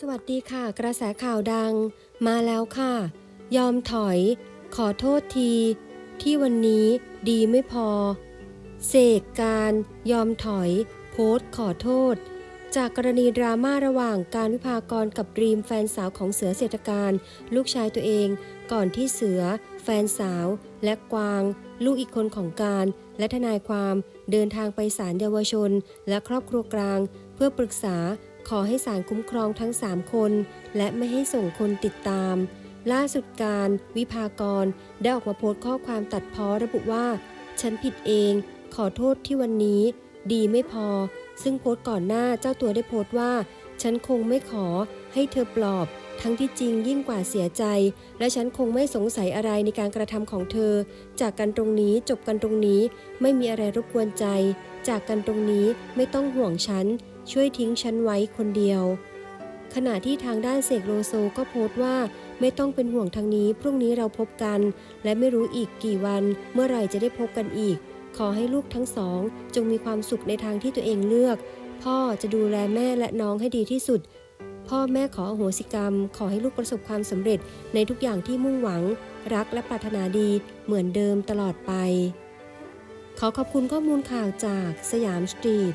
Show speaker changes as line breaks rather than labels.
สวัสดีค่ะ กระแสข่าวดัง มาแล้วค่ะ ยอมถอย ขอโทษที ที่วันนี้ดีไม่พอ เสกการยอมถอย โพสต์ขอโทษ จากกรณีดราม่าระหว่างการวิพากรกับดรีมแฟนสาวของเสือเศรษฐการ ลูกชายตัวเอง ก่อนที่เสือ แฟนสาว และกวาง ลูกอีกคนของการ และทนายความเดินทางไปศาลเยาวชน และครอบครัวกลาง เพื่อปรึกษา ขอให้ศาลคุ้มครองทั้ง 3 คน และไม่ให้ส่งคนติดตาม ล่าสุดการ วิพากร ได้ออกมาโพสต์ข้อความตัดพ้อระบุว่า ฉันผิดเอง ขอโทษที่วันนี้ ดีไม่พอ ซึ่งโพสต์ก่อนหน้าเจ้าตัวได้โพสต์ว่า ฉันคงไม่ขอให้เธอปลอบ ทั้งที่จริงยิ่งกว่าเสียใจ และฉันคงไม่สงสัยอะไรในการกระทำของเธอ จากกันตรงนี้จบกันตรงนี้ ไม่มีอะไรรบกวนใจ จากกันตรงนี้ไม่ต้องห่วงฉัน ช่วยทิ้งฉันไว้คนเดียว ขณะที่ทางด้านเสกโลโซก็โพสต์ว่าไม่ต้องเป็นห่วงทางนี้ พรุ่งนี้เราพบกัน และไม่รู้อีกกี่วัน เมื่อไหร่จะได้พบกันอีก ขอให้ลูกทั้งสอง จงมีความสุขในทางที่ตัวเองเลือก พ่อจะดูแลแม่และน้องให้ดีที่สุด พ่อแม่ขออโหสิกรรม ขอให้ลูกประสบความสำเร็จในทุกอย่างที่มุ่งหวัง รักและปรารถนาดีเหมือนเดิมตลอดไป ขอขอบคุณข้อมูลข่าวจากสยามสตรีท